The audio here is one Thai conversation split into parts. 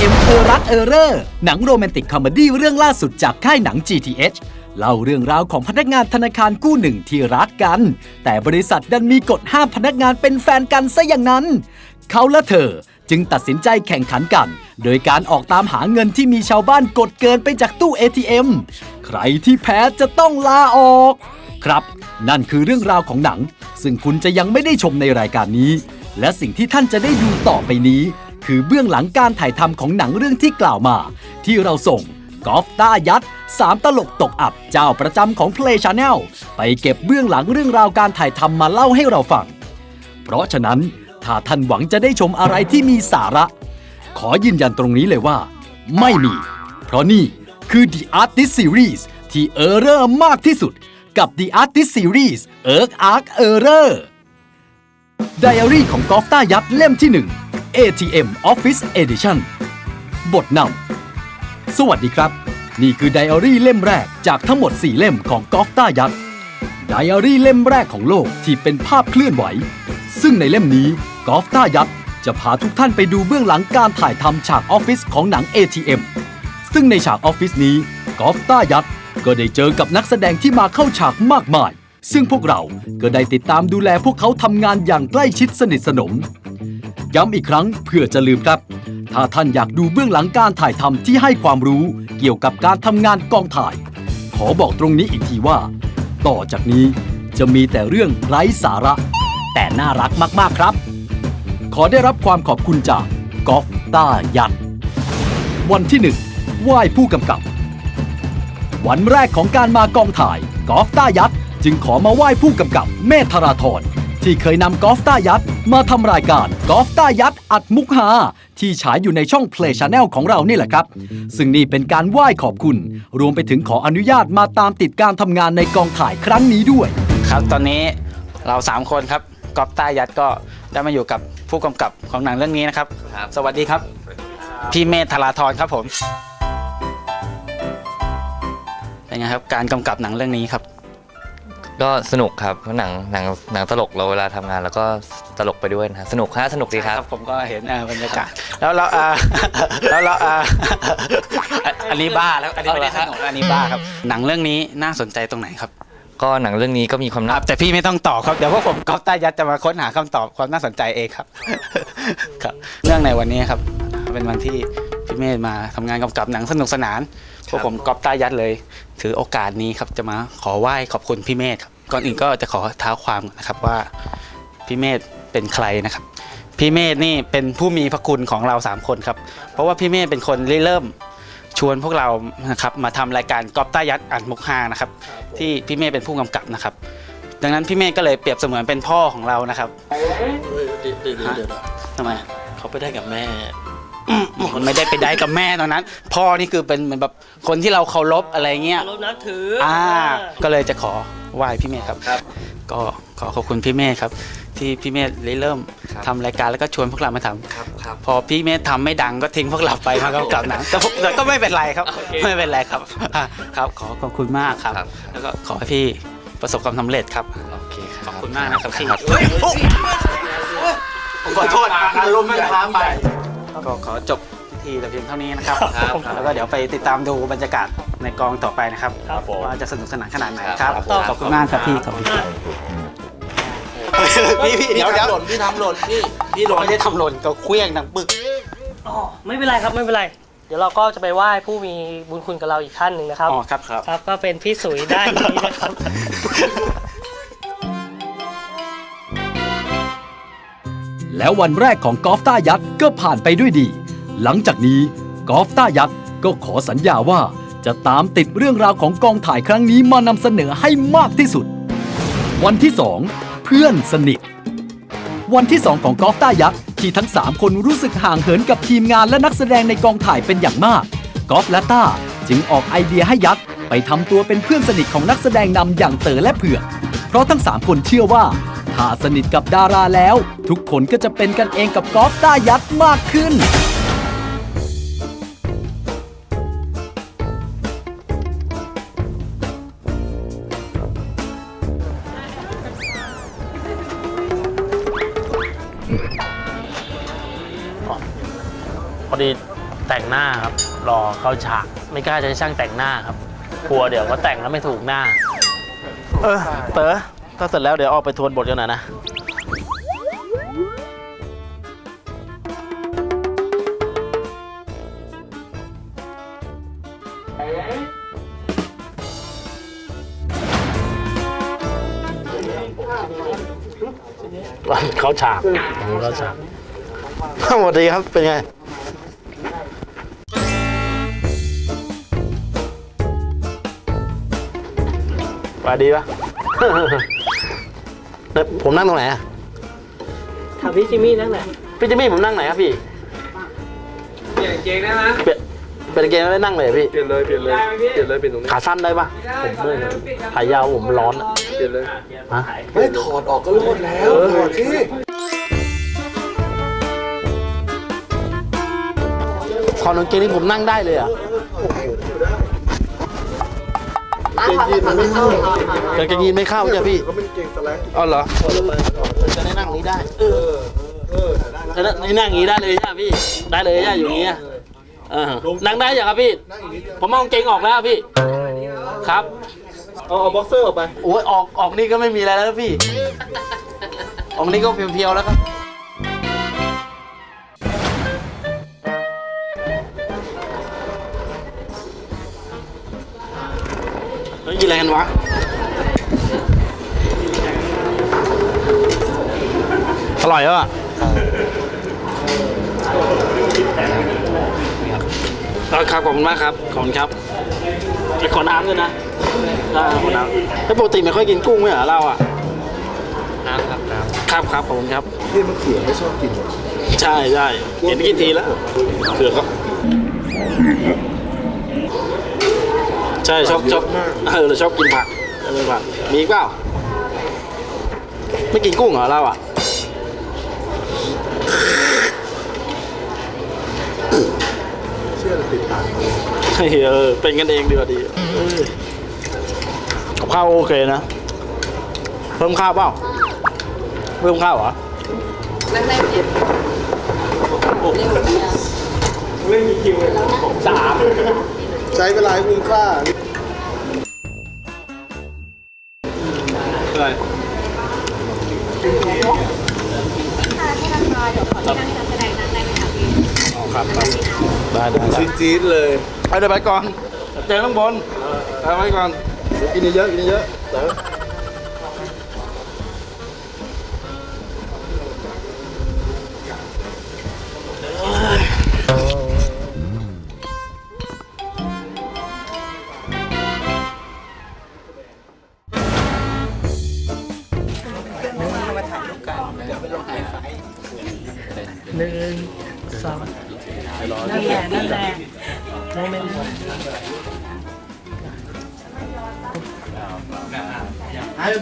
ATM เออรักเออเรอร์หนังโรแมนติกคอมเมดี้เรื่องล่าสุดจากค่ายหนัง GTH เล่าเรื่องราวของพนักงานธนาคารกู้หนึ่งที่รักกัน แต่บริษัทดันมีกฎห้ามพนักงานเป็นแฟนกันซะอย่างนั้น เขาและเธอจึงตัดสินใจแข่งขันกัน โดยการออกตามหาเงินที่มีชาวบ้านกดเกินไปจากตู้ ATM ใครที่แพ้จะต้องลาออก ครับ นั่นคือเรื่องราวของหนัง ซึ่งคุณจะยังไม่ได้ชมในรายการนี้ และสิ่งที่ท่านจะได้ดูต่อไปนี้ คือเบื้องหลังการถ่ายทำของหนังเรื่องที่กล่าวมา ที่เราส่งกอล์ฟต้ายัดสามตลกตกอับเจ้าประจำของ Play Channel ไปเก็บเบื้องหลังเรื่องราวการถ่ายทำมาเล่าให้เราฟัง เพราะฉะนั้นถ้าท่านหวังจะได้ชมอะไรที่มีสาระ ขอยืนยันตรงนี้เลยว่า ไม่มี เพราะนี่คือ The Artist Series ที่เออร์เรอร์มากที่สุด กับ The Artist Series เอิร์กอาร์คเออร์เรอร์ไดอารี่ของกอล์ฟต้ายัดเล่มที่1 ATM Office Edition บทนำสวัสดีครับ นี่คือไดอารี่เล่มแรกจากทั้งหมด 4 เล่มของกอล์ฟต้ายัดไดอารี่เล่มแรกของโลกที่เป็นภาพเคลื่อนไหว ซึ่งในเล่มนี้กอล์ฟต้ายัดจะพาทุกท่านไปดูเบื้องหลังการถ่ายทำฉากออฟฟิศของหนัง ATM ซึ่งในฉากออฟฟิศนี้กอล์ฟต้ายัดก็ได้เจอกับนักแสดงที่มาเข้าฉากมากมาย ซึ่งพวกเราก็ได้ติดตามดูแลพวกเขาทำงานอย่างใกล้ชิดสนิทสนม ย้ำอีกครั้งเพื่อจะลืมครับ ถ้าท่านอยากดูเบื้องหลังการถ่ายทำที่ให้ความรู้เกี่ยวกับการทำงานกองถ่าย ขอบอกตรงนี้อีกทีว่า ต่อจากนี้จะมีแต่เรื่องไร้สาระ แต่น่ารักมากๆครับ ขอได้รับความขอบคุณจากกอล์ฟต้ายันวันที่หนึ่งไหว้ผู้กำกับ วันแรกของการมากองถ่ายกอล์ฟต้ายัดจึงขอมาไหว้ผู้กำกับเมธาราธร ที่เคยนำกอล์ฟต้ายัดมาทำรายการกอล์ฟต้ายัดอัดมุกฮาที่ฉายอยู่ในช่อง Play Channel ของเรานี่แหละครับ ซึ่งนี่เป็นการไหว้ขอบคุณ รวมไปถึงขออนุญาตมาตามติดการทำงานในกองถ่ายครั้งนี้ด้วย ครับตอนนี้เรา 3 คนครับก๊อฟต้ายัดก็ได้มาอยู่กับผู้กำกับของหนังเรื่องนี้นะครับ สวัสดีครับ พี่เมธธาราธรครับผมเป็นไงครับการกำกับหนังเรื่องนี้ครับ ก็สนุกครับเพราะหนังหนังหนังตลกเราเวลาทำงานแล้วก็ตลกไปด้วยนะฮะสนุกฮะสนุกดีครับ ผมก็เห็นเอ่อบรรยากาศ แล้วเราอ่า แล้วเราอ่าอันนี้บ้าแล้วอันนี้ไม่ได้สนุกอันนี้บ้าครับ หนังเรื่องนี้น่าสนใจตรงไหนครับก็หนังเรื่องนี้ก็มีความคน่ารับแต่พี่ไม่ต้องตอบครับเดี๋ยวพวกผมก๊อฟต้ายัดจะมาค้นหาคำตอบความน่าสนใจเองครับ ครับ เรื่องในวันนี้ครับ เป็นวันที่พี่เมธมาทำงานกำกับหนังสนุกสนานพวกผมก๊อฟต้ายัดเลย ถือโอกาสนี้ครับจะมาขอไหว้ขอบคุณพี่เมธครับ ก่อนอื่นก็จะขอเท้าความก่อนนะครับว่าพี่เมธเป็นใครนะครับ พี่เมธนี่เป็นผู้มีพระคุณของเราสามคนครับ เพราะว่าพี่เมธเป็นคนริเริ่มชวนพวกเรานะครับมาทำรายการก๊อปต้ายัดอันมุกฮานะครับที่พี่เมธเป็นผู้กำกับนะครับ ดังนั้นพี่เมธก็เลยเปรียบเสมือนเป็นพ่อของเรานะครับเดี๋ยวเดี๋ยวเดี๋ยวเดี๋ยวทำไมเขาไปได้กับแม่ มันไม่ได้ไปได้กับแม่ตอนนั้น พ่อนี่คือเป็นเหมือนแบบคนที่เราเคารพอะไรเงี้ย เรานับถืออ่าอ่าก็เลยจะขอไหว้พี่เมธครับครับ ก็ขอขอบคุณพี่เมธครับ ที่พี่เมธริเริ่มทำรายการแล้วก็ชวนพวกเรามาทำครับครับ พอพี่เมธทำไม่ดังก็ทิ้งพวกเราไปมากำกับหนังแต่พวกแต่ก็ไม่เป็นไรครับโอเคไม่เป็นไรครับอะครับ ขอขอบคุณมากครับ ครับ แล้วก็ขอให้พี่ประสบความสำเร็จครับ โอเคครับ ขอบคุณมากนะครับพี่ครับผมขอโทษอารมณ์มันค้างไป ก็ขอจบพิธีแต่เพียงเท่านี้นะครับครับแล้วก็เดี๋ยวไปติดตามดูบรรยากาศในกองต่อไปนะครับครับผม ว่าจะสนุกสนานขนาดไหนครับครับครับผมขอบคุณมากครับพี่ขอบคุณครับพี่พี่พี่เดี๋ยวเดี๋ยวทำหล่นพี่ทำหล่นพี่พี่หล่นไม่ได้ทำหล่นก็เคลี้ยงดังปึก อ๋อไม่เป็นไรครับไม่เป็นไร เดี๋ยวเราก็จะไปไหว้ผู้มีบุญคุณกับเราอีกท่านหนึ่งนะครับ อ๋อครับครับ ครับก็เป็นพี่สุยด้านนี้นะครับ แล้ววันแรกของกอล์ฟต้ายัดก็ผ่านไปด้วยดี หลังจากนี้กอล์ฟต้ายัดก็ขอสัญญาว่าจะตามติดเรื่องราวของกองถ่ายครั้งนี้มานำเสนอให้มากที่สุด วันที่ 2 เพื่อนสนิท วันที่ 2 ของกอล์ฟต้ายักษ์ที่ทั้ง 3 คนรู้สึกห่างเหินกับทีมงานและนักแสดงในกองถ่ายเป็นอย่างมากกอล์ฟและต้าจึงออกไอเดียให้ยักษ์ไปทำตัวเป็นเพื่อนสนิทของนักแสดงนำอย่างเต๋อและเผือกเพราะทั้ง 3 คนเชื่อว่า ถ้าสนิทกับดาราแล้ว ทุกคนก็จะเป็นกันเองกับกอล์ฟต้ายักษ์มากขึ้น พอดีแต่งหน้าครับ รอเข้าฉาก ไม่กล้าจะให้ช่างแต่งหน้าครับกลัวเดี๋ยวก็แต่งแล้วไม่ถูกหน้า เออ เต๋อ ถ้าเสร็จแล้วเดี๋ยวออกไปทวนบทกันหน่อยนะวันเขาฉากวันเขาฉากสวัสดีครับ เป็นไงสวัสดีปะ แล้วผมนั่งตรงไหนอะถามพี่จิมมี่นั่งไหนพี่จิมมี่ผมนั่งไหนครับพี่เปลี่ยนกางเกงได้ไหมเปลี่ยนเป็นเกงแล้วไม่นั่งเลยอะพี่ เปลี่ยนเลยเปลี่ยนเลยเปลี่ยนเลยเปลี่ยนตรงนี้ขาสั้นได้ปะผมเมื่อยขายาวผมร้อนอะเปลี่ยนเลยฮะไม่ถอดออกก็รอดแล้วถอดที่ถอดกางเกงนี่ผมนั่งได้เลยเหรอะ กางเกงยีนมันไม่เข้ากางเกงยีนไม่เข้าใช่พี่ก็เป็นเกงสแลกอ๋อเหรอจะได้นั่งนี้ได้ เออเออได้จะได้นั่งอย่างนี้ได้เลยใช่ไหมพี่ ได้เลยใช่อยู่อย่างนี้อะเออนั่งได้อย่างครับพี่นั่งอีกนิดเดียวผมเอากางเกงออกแล้วพี่ ครับเอาเอาบ็อกเซอร์ออกไปโอ้ยออกออกนี่ก็ไม่มีอะไรแล้วพี่ ออกนี่ก็เพียวๆแล้วครับ เฮ้ยกินอะไรกันวะอร่อยแล้วอะครับขอบคุณมากครับ ขอบคุณครับไปขอน้ำด้วยนะได้ขอน้ำแล้วปกติไม่ค่อยกินกุ้งไหมเหรอเราอะน้ำครับน้ำครับครับขอบคุณครับพี่มะเขือไม่ชอบกินหรอใช่ใช่เห็นกี่ทีแล้วเขือครับ ใช่ชอบชอบเออเราชอบกินผักเออผักมีอีกเปล่าไม่กินกุ้งเหรอเราอะเชื่อเลยติดตามเฮ้ยเออเป็นกันเองดีกว่าดีเออกับข้าวโอเคนะ เพิ่มข้าวเปล่าเพิ่มข้าวเหรอใช้เวลาให้คุ้มค่าอะไรอ๋อค รับครับได้ได้ได้จี๊ดๆเลยเอาเดี๋ยวไปก่อนเจอข้างบนเอาไว้ก่อนกินเยอะๆกินเยอะๆเต๋อ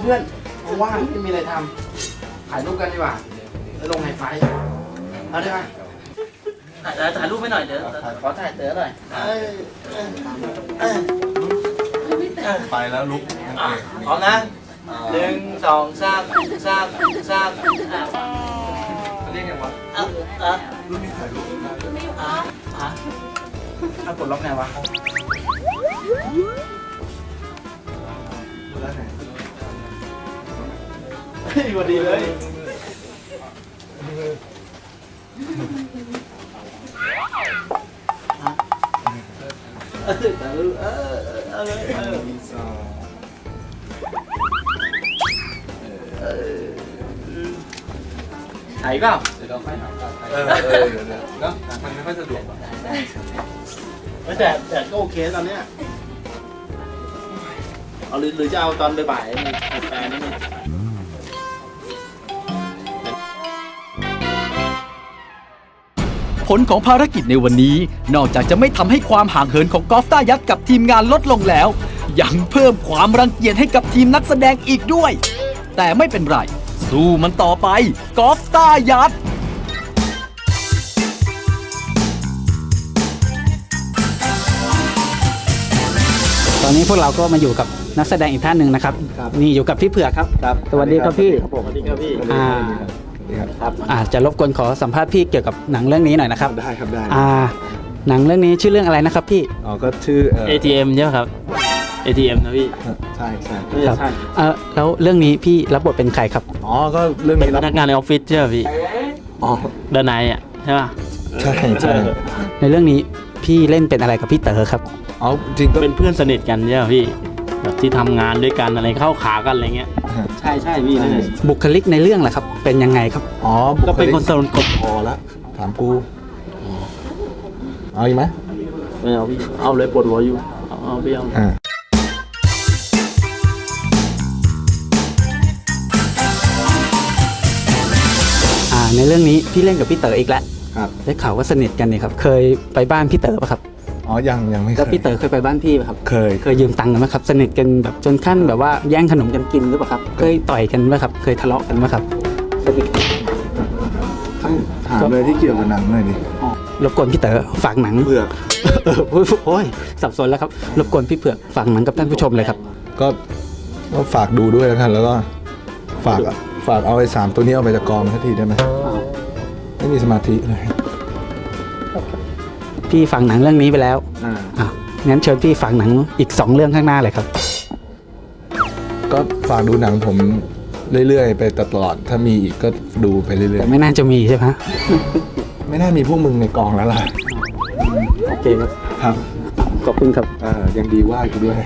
พื่อนๆว่างๆไม่มีอะไรทำถ่ายรูปกันดีกว่าแล้วลงไฮไฟว์เอาได้ปะถ่ายถ่ายรูปให้หน่อยเดี๋ยวขอถ่ายเต๋อหน่อยเอ้ยเอ้ยเอ้ยไปแล้วลุกพร้อมนะหนึ่งสองสามสามสามเรียกยังวะอะอะรุ่นนี้ถ่ายรูปอะถ้ากดล็อกไงวะ พอดีเลยเอาเลยเอาเลยมีซาวถ่ายเปล่าเออเออเดี๋ยวเลยวเนาะมันไม่ค่อยสะดวกแต่แต่ก็โอเคตอนเนี้ยเอาหรือหรือจะเอาตอนบ่ายๆมีแฟนนี่ ผลของภารกิจในวันนี้ นอกจากจะไม่ทำให้ความห่างเหินของกอล์ฟต้ายัดกับทีมงานลดลงแล้ว ยังเพิ่มความรังเกียจให้กับทีมนักแสดงอีกด้วย แต่ไม่เป็นไร สู้มันต่อไป กอล์ฟต้ายัดตอนนี้พวกเราก็มาอยู่กับนักแสดงอีกท่านหนึ่งนะครับ นี่อยู่กับพี่เผือกครับ สวัสดีครับพี่ สวัสดีครับพี่ อ่า ครับอ่าจะรบกวนขอสัมภาษณ์พี่เกี่ยวกับหนังเรื่องนี้หน่อยนะครับ ได้ครับได้อ่า หนังเรื่องนี้ชื่อเรื่องอะไรนะครับพี่ อ๋อ ก็ชื่อเอ่อ ATM ใช่ไหมครับ ATM นะพี่ใช่ใช่ครับ เออแล้วเรื่องนี้พี่รับบทเป็นใครครับ อ๋อ ก็เรื่องเป็นนี้พรับ นักงานในออฟฟิศใช่ไหมพี่อ๋อด้านในอะใช่ป่ะใช่ใช่ในเรื่องนี้พี่เล่นเป็นอะไรกับพี่เต๋อครับ อ๋อ จริงก็เป็นเพื่อนสนิทกันใช่ไหมพี่ แบบที่ทำงานด้วยกันอะไรเข้าขากันอะไรเงี้ยใช่ใช่พี่นั่นแหละบุคลิกในเรื่องแหละครับ เป็นยังไงครับ อ๋อก็เป็นคนสนกดพอละถามกูเอาอีกไหมไม่เอาพี่เอาเลยปวดหัวอยู่เอาเอาพี่เอาอ่าอ่าในเรื่องนี้พี่เล่นกับพี่เต๋ออีกแล้วครับได้ข่าวว่าสนิทกันเนี่ยครับ เคยไปบ้านพี่เต๋อปะครับ อ๋อยังยังไม่เคแล้วยพี่เต๋อเคยไปบ้านพี่ปะครับ เคย เคยยืมตังค์กันไหมครับ สนิทกันแบบจนขั้นแบบว่าแย่งขนมกันกินหรือเปล่าครับ เคยต่อยกันไหมครับ เคยทะเลาะกันไหมครับสนิทกันถามเลยที่เกี่ยวกับหนังหน่อยดิรบกวนพี่เต๋อฝากหนัง เผือก เออโอ้ยโอ้ยสับสนแล้วครับ รบกวนพี่เผือกฝากหนังกับท่านผู้ชมเลยครับ ก็ก็ฝากดูด้วยแล้วกันแล้วก็ ฝากฝากเอาไอ้สามตัวนี้เอาไปจากกองสักทีได้ไหมไม่มีสมาธิเลย พี่ฝากหนังเรื่องนี้ไปแล้วอ่าอะงั้นเชิญพี่ฝากหนังอีกสองเรื่องข้างหน้าเลยครับ ก็ฝากดูหนังผมเรื่อยๆ ไปตลอด ถ้ามีอีกก็ดูไปเรื่อยแต่ไม่น่าจะมีใช่ไหมๆ ไม่น่ามีพวกมึงในกองแล้วล่ะ โอเคครับ ครับ ขอบคุณครับ อ่า ยังดีว่ากูด้วย